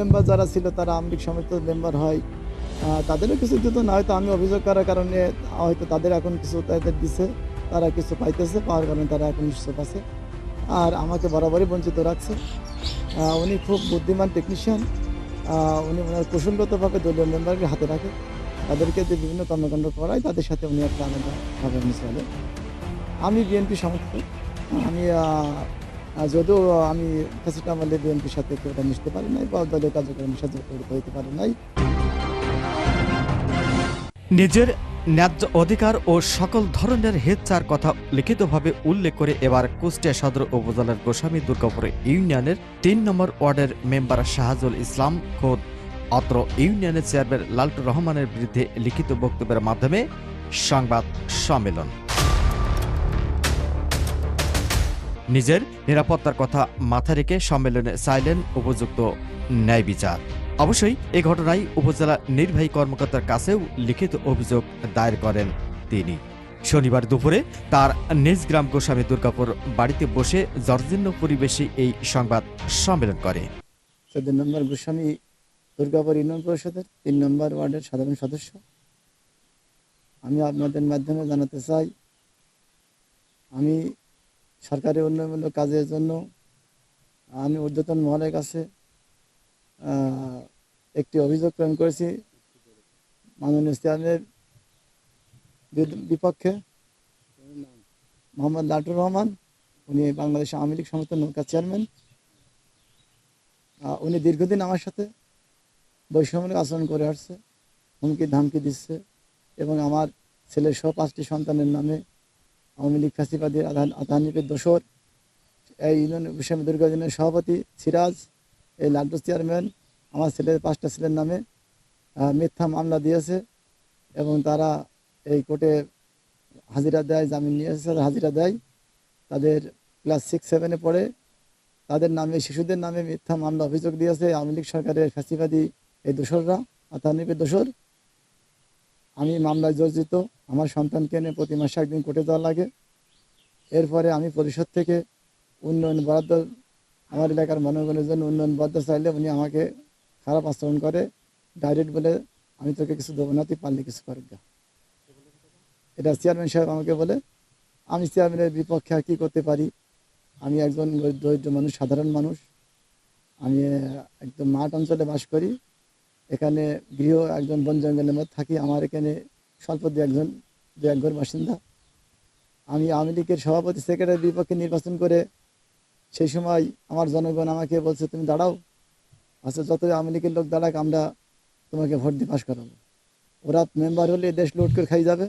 Member যারা ছিল, তারা আমলিক সমিত মেম্বার হয়। তাদেরও কিছু দিত না, হয়তো আমি অভিযোগ করার কারণে, হয়তো তাদের এখন কিছু তাদের দিছে, তারা কিছু পাইতেছে, পাওয়ার কারণে তারা এখন নিশ্চয় আছে। আর আমাকে বরাবরই বঞ্চিত রাখছে। উনি খুব বুদ্ধিমান টেকনিশিয়ান উনি ওনার কৌশলগতভাবে দলীয় মেম্বারকে হাতে রাখে। তাদেরকে যে বিভিন্ন কর্মকাণ্ড করায়, তাদের সাথে উনি একটা আলাদাভাবে মিশালে আমি বিএনপি সমর্থক, আমি যদিও আমি আমলে বিএনপির সাথে কেউটা মিশতে পারি নাই বা দলীয় কার্যক্রমের সাথে হইতে পারি নাই। নিজের ন্যায্য অধিকার ও সকল ধরনের হেচ্ছার কথা লিখিতভাবে উল্লেখ করে এবার কুষ্টিয়া সদর উপজেলার গোস্বামী দুর্গাপুর ইউনিয়নের তিন নম্বর ওয়ার্ডের মেম্বার শাহাজুল ইসলাম খোদ অত্র ইউনিয়নের চেয়ারম্যান লালটু রহমানের বিরুদ্ধে লিখিত বক্তব্যের মাধ্যমে সংবাদ সম্মেলন। নিজের নিরাপত্তার কথা মাথায় রেখে সম্মেলনে চাইলেন উপযুক্ত ন্যায় বিচার। অবশ্যই এ ঘটনায় উপজেলা নির্বাহী কর্মকর্তার কাছেও লিখিত অভিযোগ দায়ের করেন তিনি। শনিবার দুপুরে তার নিজ গ্রাম গোস্বামী দুর্গাপুর বাড়িতে বসে জর্জীর্ণ পরিবেশে এই সংবাদ সম্মেলন করে। চোদ্দ নম্বর গোস্বামী দুর্গাপুর ইউনিয়ন পরিষদের, তিন নম্বর ওয়ার্ডের সাধারণ সদস্য। আমি আপনাদের মাধ্যমে জানাতে চাই, আমি সরকারি উন্নয়নমূলক কাজের জন্য আমি ঊর্ধ্বতন মহলের কাছে একটি অভিযোগ প্রেরণ করেছি। মাননীয় চেয়ারম্যানের বিপক্ষে, মোহাম্মদ লাটুর রহমান, উনি বাংলাদেশ আওয়ামী লীগ সমর্থন নৌকা চেয়ারম্যান। উনি দীর্ঘদিন আমার সাথে বৈষম্যমূলক আচরণ করে আসছে হুমকি ধামকি দিচ্ছে এবং আমার ছেলের সহ পাঁচটি সন্তানের নামে আওয়ামী লীগ ফ্যাসিবাদী আধানিকের দোসর এই ইউনিয়ন গোস্বামী দুর্গা ইউনিয়নের সভাপতি সিরাজ, এই লাড্ডু চেয়ারম্যান, আমার ছেলের পাঁচটা ছেলের নামে মিথ্যা মামলা দিয়েছে এবং তারা এই কোর্টে হাজিরা দেয়, জামিন নিয়ে এসেছে, তারা হাজিরা দেয়। তাদের ক্লাস সিক্স, সেভেনে পড়ে। তাদের নামে, শিশুদের নামে মিথ্যা মামলা অভিযোগ দিয়েছে আওয়ামী লীগ সরকারের ফ্যাসিবাদী এই দোসররা আতানিপের দোসর আমি মামলায় জর্জিত আমার সন্তানকে নিয়ে প্রতি মাসে একদিন কোর্টে যাওয়া লাগে। এরপরে আমি পরিষদ থেকে উন্নয়ন বরাদ্দ, আমার এলাকার জন্য উন্নয়ন বরাদ্দ চাইলে উনি আমাকে খারাপ আচরণ করে। ডাইরেক্ট বলে, আমি তোকে কিছু দেবো না, তুই পারলে কিছু করে দে এটা চেয়ারম্যান সাহেব আমাকে বলে, আমি চেয়ারম্যানের বিপক্ষে আর কী করতে পারি? আমি একজন দরিদ্র মানুষ, সাধারণ মানুষ। আমি একদম মাঠ অঞ্চলে বাস করি। এখানে গৃহ একজন বন জঙ্গলের মধ্যে থাকি। আমার এখানে স্বল্প দু একজন, দু এক ঘর বাসিন্দা। আমি আওয়ামী লীগের সভাপতি সেক্রেটারির বিপক্ষে নির্বাচন করে সেই সময় আমার জনগণ আমাকে বলছে, তুমি দাঁড়াও আচ্ছা যত আওয়ামী লীগের লোক দাঁড়াক, আমরা তোমাকে ভোট দিয়ে পাশ করাবো। ওরা মেম্বার হলে দেশ লুট করে খাই যাবে।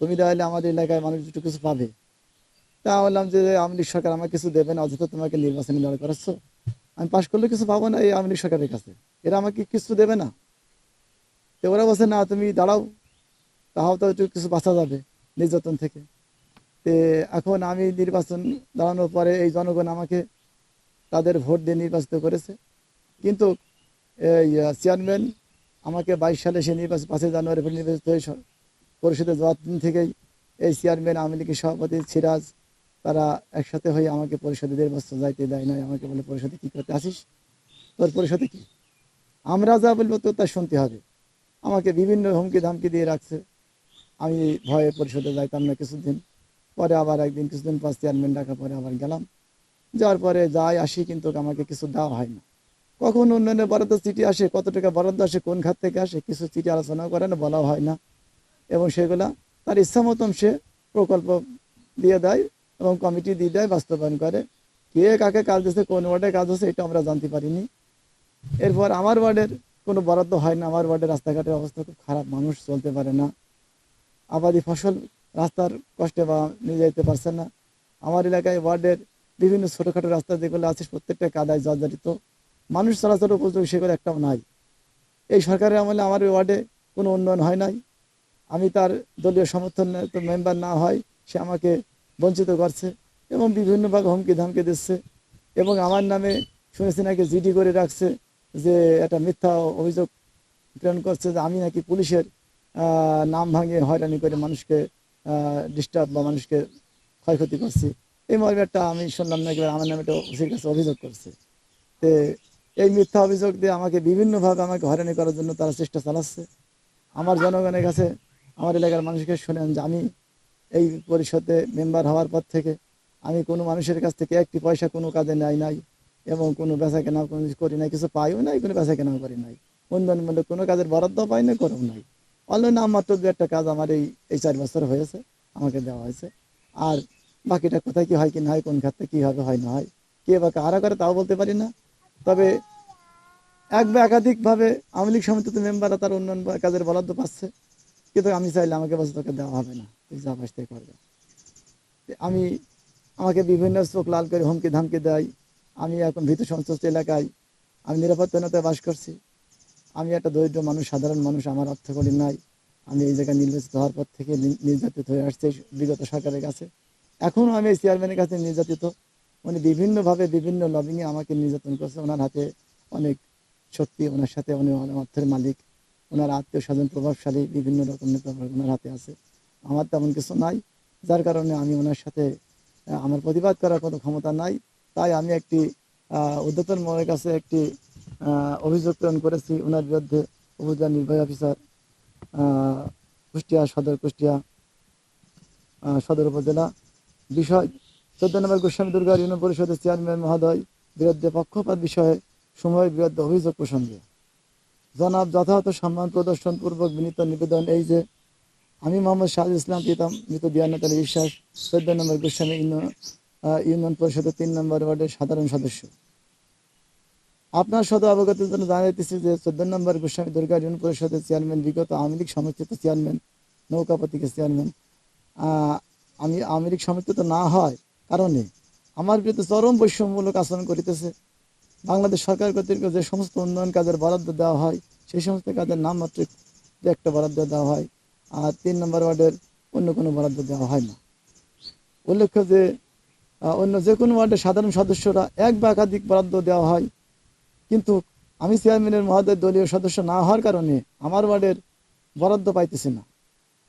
তুমি দাঁড়ালে আমাদের এলাকায় মানুষ একটু কিছু পাবে। তা বললাম যে, আওয়ামী লীগ সরকার আমাকে কিছু দেবে না, অযথা তোমাকে নির্বাচনে লড়াই করাচ্ছ। আমি পাশ করলে কিছু পাবো না এই আওয়ামী লীগ সরকারের কাছে। এরা আমাকে কিছু দেবে না। তো ওরা বলছে, না, তুমি দাঁড়াও তাও তো একটু কিছু বাঁচা যাবে নির্যাতন থেকে। তে এখন আমি নির্বাচন দাঁড়ানোর পরে এই জনগণ আমাকে তাদের ভোট দিয়ে নির্বাচিত করেছে। কিন্তু এই চেয়ারম্যান আমাকে বাইশ সালে সে নির্বাচন, পাঁচই জানুয়ারি নির্বাচিত হয়ে পরিষদে যাওয়ার দিন থেকেই এই চেয়ারম্যান, আওয়ামী লীগের সভাপতি সিরাজ, তারা একসাথে হয়ে আমাকে পরিষদে নির্বাচন যাইতে দেয় না আমাকে বলে, পরিষদে কী করতে আসিস? তোর পরিষদে কী? আমরা যা বলব তো তা শুনতে হবে। আমাকে বিভিন্ন হুমকি ধামকি দিয়ে রাখছে। আমি ভয়ে পরিষদে যাইতাম না কিছুদিন। পরে আবার একদিন কিছুদিন পর চেয়ারম্যান ডাকা পরে আবার গেলাম। যাওয়ার পরে যাই আসি কিন্তু আমাকে কিছু দেওয়া হয় না। কখন উন্নয়নের বরাদ্দ চিঠি আসে, কত টাকা বরাদ্দ আসে, কোন খাত থেকে আসে, কিছু চিঠি আলোচনা করে না বলা হয় না। এবং সেগুলা তার ইচ্ছা মতন সে প্রকল্প দিয়ে দেয় এবং কমিটি দিয়ে দেয়, বাস্তবায়ন করে। কে কাকে কাজ দিচ্ছে কোন ওয়ার্ডে কাজ হচ্ছে, এটা আমরা জানতে পারিনি। এরপর আমার ওয়ার্ডের কোনো বরাদ্দ হয় না, আমার ওয়ার্ডের রাস্তাঘাটের অবস্থা খুব খারাপ, মানুষ চলতে পারে না। আবাদি ফসল রাস্তার কষ্টে বা নিয়ে যেতে পারছে না। আমার এলাকায় ওয়ার্ডের বিভিন্ন ছোটোখাটো রাস্তা যেগুলো আছে, প্রত্যেকটা কাদায় জর্জরিত। মানুষ চলাচল উপযোগী সেগুলো একটাও নাই। এই সরকারের আমলে আমার ওয়ার্ডে কোনো উন্নয়ন হয় নাই। আমি তার দলীয় সমর্থন তো মেম্বার না হয়, সে আমাকে বঞ্চিত করছে এবং বিভিন্নভাবে হুমকি ধামকি দিচ্ছে এবং আমার নামে শুনেছি নাকি জিডি করে রাখছে যে একটা মিথ্যা অভিযোগ প্রেরণ করছে যে আমি নাকি পুলিশের নাম ভাঙিয়ে হয়রানি করে মানুষকে ডিস্টার্ব বা মানুষকে ক্ষয়ক্ষতি করছি। এই মর্মে আমি শুনলাম নাকি আমার নামে একটা ওসির কাছে অভিযোগ করছে। তো এই মিথ্যা অভিযোগ দিয়ে আমাকে বিভিন্নভাবে আমাকে হয়রানি করার জন্য তারা চেষ্টা চালাচ্ছে। আমার জনগণের কাছে, আমার এলাকার মানুষকে শোনেন যে আমি এই পরিষদে মেম্বার হওয়ার পর থেকে আমি কোনো মানুষের কাছ থেকে একটি পয়সা কোনো কাজে নেয় নাই এবং কোনো বেচা কোনো কিছু করি নাই, কিছু পাইও নাই, কোনো বেচা কেনাও করি নাই। উন্নয়নমূলক কোনো কাজের বরাদ্দ পাই না করেও নাই। অন্য নাম মাত্র দু একটা কাজ আমার এই এই চার বছর হয়েছে, আমাকে দেওয়া হয়েছে। আর বাকিটা কোথায় কি হয় কি না হয়, কোন ক্ষেত্রে কী হবে, হয় না হয়, কে বা কারা করে তাও বলতে পারি না। তবে এক বা একাধিকভাবে আওয়ামী লীগ সমিতিতে মেম্বাররা তার উন্নয়ন কাজের বরাদ্দ পাচ্ছে। কিন্তু আমি চাইলে আমাকে বসে তোকে দেওয়া হবে না তুই যা পাস তাই করবে আমি, আমাকে বিভিন্ন চোখ লাল করে হুমকি ধামকি দেয়। আমি এখন ভীত সন্তুষ্ট এলাকায়, আমি নিরাপত্তাহীনতায় বাস করছি। আমি একটা দরিদ্র মানুষ, সাধারণ মানুষ, আমার অর্থ করি নাই। আমি এই জায়গায় নির্বাচিত হওয়ার পর থেকে নির্যাতিত হয়ে আসছে বিগত সরকারের কাছে। এখনও আমি এই চেয়ারম্যানের কাছে নির্যাতিত। উনি বিভিন্নভাবে বিভিন্ন লবিংয়ে আমাকে নির্যাতন করছে। ওনার হাতে অনেক শক্তি, ওনার সাথে উনি অনেক অর্থের মালিক। ওনার আত্মীয় স্বজন প্রভাবশালী, বিভিন্ন রকম নেতা ওনার হাতে আছে। আমার তেমন কিছু নাই। যার কারণে আমি ওনার সাথে আমার প্রতিবাদ করার কোনো ক্ষমতা নাই। তাই আমি একটি উদ্যোতন মনের কাছে একটি অভিযোগ প্রেরণ করেছি। ওনার বিরুদ্ধে উপজেলা নির্বাহী অফিসার কুষ্টিয়া সদর কুষ্টিয়া সদর উপজেলা। বিষয়, চোদ্দ নম্বর গোস্বামী দুর্গা ইউনিয়ন পরিষদের চেয়ারম্যান মহোদয় বিরুদ্ধে পক্ষপাত বিষয়ে সময়ের বিরুদ্ধে অভিযোগ প্রসঙ্গে। জনাব যথাযথ সম্মান প্রদর্শন পূর্বক বিনীত নিবেদন এই যে, আমি মোহাম্মদ শাহ ইসলাম পিতাম মৃত দিয়ানত আলী বিশ্বাস, চোদ্দ নম্বর গোস্বামী ইউনিয়ন পরিষদের তিন নম্বর ওয়ার্ডের সাধারণ সদস্য। আপনার সদ অবগতির জন্য জানাইতেছি যে চোদ্দ নম্বর গোস্বামী দুর্গা ইউনিয়ন পরিষদের চেয়ারম্যান, বিগত আওয়ামী লীগ সমর্থিত চেয়ারম্যান নৌকাপতিকে চেয়ারম্যান আমি আওয়ামী লীগ সমর্থিত না হয় কারণে আমার বিরুদ্ধে চরম বৈষম্যমূলক আচরণ করিতেছে। বাংলাদেশ সরকার কর্তৃক যে সমস্ত উন্নয়ন কাজের বরাদ্দ দেওয়া হয়, সেই সমস্ত কাজের নাম মাত্র দু একটা বরাদ্দ দেওয়া হয়, আর তিন নম্বর ওয়ার্ডের অন্য কোনো বরাদ্দ দেওয়া হয় না। উল্লেখ্য যে অন্য যে কোনো ওয়ার্ডের সাধারণ সদস্যরা এক বা একাধিক বরাদ্দ দেওয়া হয় কিন্তু আমি চেয়ারম্যানের মহোদয় দলীয় সদস্য না হওয়ার কারণে আমার ওয়ার্ডের বরাদ্দ পাইতেছি না।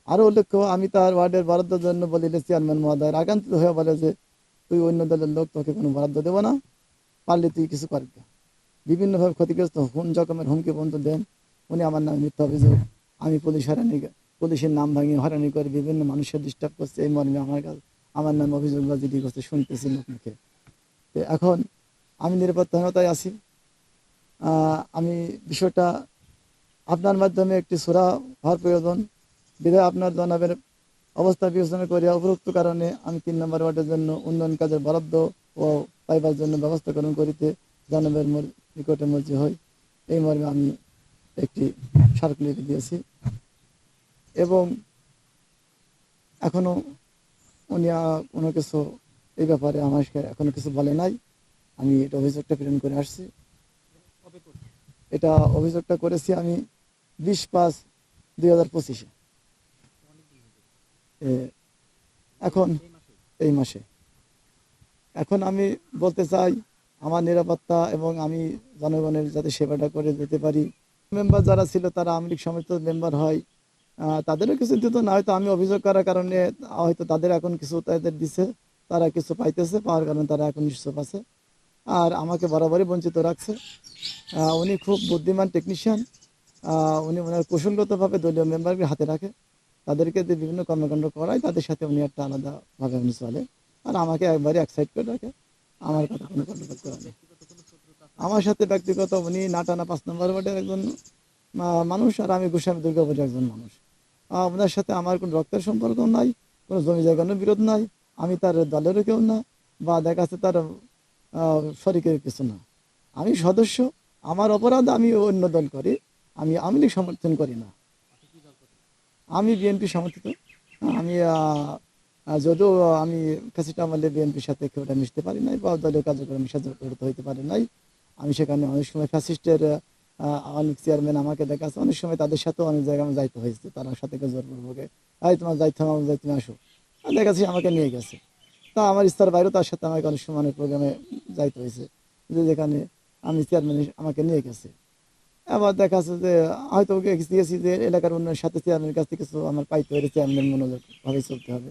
আরও উল্লেখ্য, আমি তার ওয়ার্ডের বরাদ্দের জন্য বলিলে চেয়ারম্যান মহোদয় আকান্তিত হয়ে বলে যে, তুই অন্য দলের লোক, তোকে কোনো বরাদ্দ দেবো না, পারলে তুই কিছু করবি বিভিন্নভাবে ক্ষতিগ্রস্ত হুম রকমের হুমকি পর্যন্ত দেন। উনি আমার নামে মিথ্যা অভিযোগ, আমি পুলিশ হয়রানি পুলিশের নাম ভাঙিয়ে হয়রানি করে বিভিন্ন মানুষের ডিস্টার্ব করছে। এই মর্মে আমার কাছে, আমার নামে অভিযোগ বা জিডি করছে শুনতেছি লোক মুখে তো এখন আমি নিরাপত্তাহীনতায় আছি। আমি বিষয়টা আপনার মাধ্যমে একটি সোরা হওয়ার প্রয়োজন। বিধায় আপনার জনাবের অবস্থা বিবেচনা করিয়া উপরোক্ত কারণে আমি তিন নম্বর ওয়ার্ডের জন্য উন্নয়ন কাজের বরাদ্দ ও পাইবার জন্য ব্যবস্থা গ্রহণ করিতে জনাবের নিকটে মর্জি হই। এই মর্মে আমি একটি স্মারকলিপি দিয়েছি। এবং এখনও উনি কোনো কিছু এই ব্যাপারে আমাকে এখনও কিছু বলে নাই। আমি এটা অভিযোগটা প্রেরণ করে আসছি। এটা অভিযোগটা করেছি আমি বিশ পাঁচ দুই হাজার পঁচিশে। এখন এই মাসে। এখন আমি বলতে চাই, আমার নিরাপত্তা এবং আমি জনগণের যাতে সেবাটা করে যেতে পারি। মেম্বার যারা ছিল তারা আওয়ামী লীগ সমস্ত মেম্বার হয়। তাদেরও কিছু দিত না, হয়তো আমি অভিযোগ করার কারণে, হয়তো তাদের এখন কিছু তাদের দিছে, তারা কিছু পাইতেছে, পাওয়ার কারণে তারা এখন নিশ্চয় আছে। আর আমাকে বরাবরই বঞ্চিত রাখছে। উনি খুব বুদ্ধিমান টেকনিশিয়ান উনি ওনার কৌশলগতভাবে দলীয় মেম্বারকে হাতে রাখে। তাদেরকে যে বিভিন্ন কর্মকাণ্ড করায়, তাদের সাথে উনি একটা আলাদাভাবে উনি চলে। আর আমাকে একবারে এক সাইড করে রাখে। আমার কথা কোনো কর্ণপাত করে না। আমার সাথে ব্যক্তিগত উনি নাটানা পাঁচ নম্বর ওয়ার্ডের একজন মানুষ, আর আমি গোস্বামী দুর্গাপুরের একজন মানুষ। ওনার সাথে আমার কোনো রক্তের সম্পর্ক নাই, কোনো জমি জায়গারও বিরোধ নাই, আমি তার দলেরও কেউ না, বা দেখা যাচ্ছে তার শরিকের কিছু না। আমি সদস্য, আমার অপরাধ আমি অন্য দল করি, আমি আওয়ামী লীগ সমর্থন করি না। আমি বিএনপি সমর্থিত। আমি যদিও আমি কাছিটা আমলে বিএনপির সাথে কেউ ওটা মিশতে পারি নাই বা দলীয় কার্যক্রমের সাথে জড়িত হইতে পারি নাই। আমি সেখানে অনেক সময় ফ্যাসিস্টের অনেক চেয়ারম্যান আমাকে দেখাচ্ছে। অনেক সময় তাদের সাথেও অনেক জায়গায় আমার যাইতে হয়েছে। তারা সাথে জোর করব এই, তোমার যাইতে হবে যাই, তুমি আসো। দেখাচ্ছি আমাকে নিয়ে গেছে। তা আমার ইস্তার বাইরেও তার সাথে আমাকে অনেক সময় অনেক প্রোগ্রামে যাইতে হয়েছে যে যেখানে আমি চেয়ারম্যান আমাকে নিয়ে গেছে। আবার দেখা যাচ্ছে যে হয়তো ওকে গেছি যে এলাকার উন্নয়নের সাথে চেয়ারম্যানের কাছ থেকে কিছু আমার পাইতে হবে চেয়ারম্যান মনোযোগ ভাবে চলতে হবে।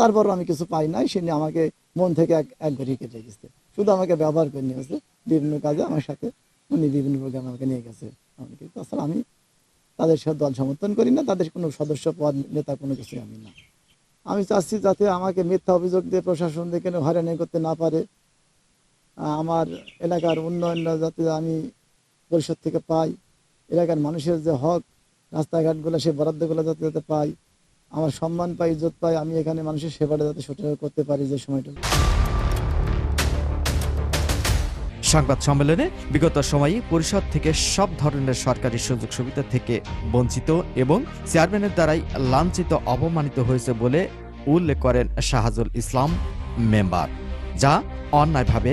তারপরও আমি কিছু পাই নাই, সে নিয়ে আমাকে মন থেকে এক এক ঘড়ি কেটে গেছে। শুধু আমাকে ব্যবহার করে নিয়ে গেছে, বিভিন্ন কাজে আমার সাথে উনি বিভিন্ন প্রোগ্রামে আমাকে নিয়ে গেছে। আমাকে তাছাড়া আমি তাদের সাথে দল সমর্থন করি না, তাদের কোনো সদস্য পদ, নেতা কোনো কিছু আমি না। আমি চাচ্ছি যাতে আমাকে মিথ্যা অভিযোগ দিয়ে প্রশাসন দিয়ে কেন হয়রানি করতে না পারে আমার এলাকার উন্নয়ন যাতে আমি পরিষদ থেকে পাই, এলাকার মানুষের যে হক, রাস্তাঘাটগুলো, সে বরাদ্দগুলো যাতে যাতে পাই, আমার সম্মান পাই, ইজ্জত পাই, আমি এখানে মানুষের সেবাটা যাতে সঠিক করতে পারি যে সময়টা। সংবাদ সম্মেলনে বিগত সময়ে পরিষদ থেকে সব ধরনের সরকারি সুযোগ সুবিধা থেকে বঞ্চিত এবং চেয়ারম্যানের দ্বারাই লাঞ্ছিত, অপমানিত হয়েছে বলে উল্লেখ করেন শাহাজুল ইসলাম মেম্বার, যা অন্যায়ভাবে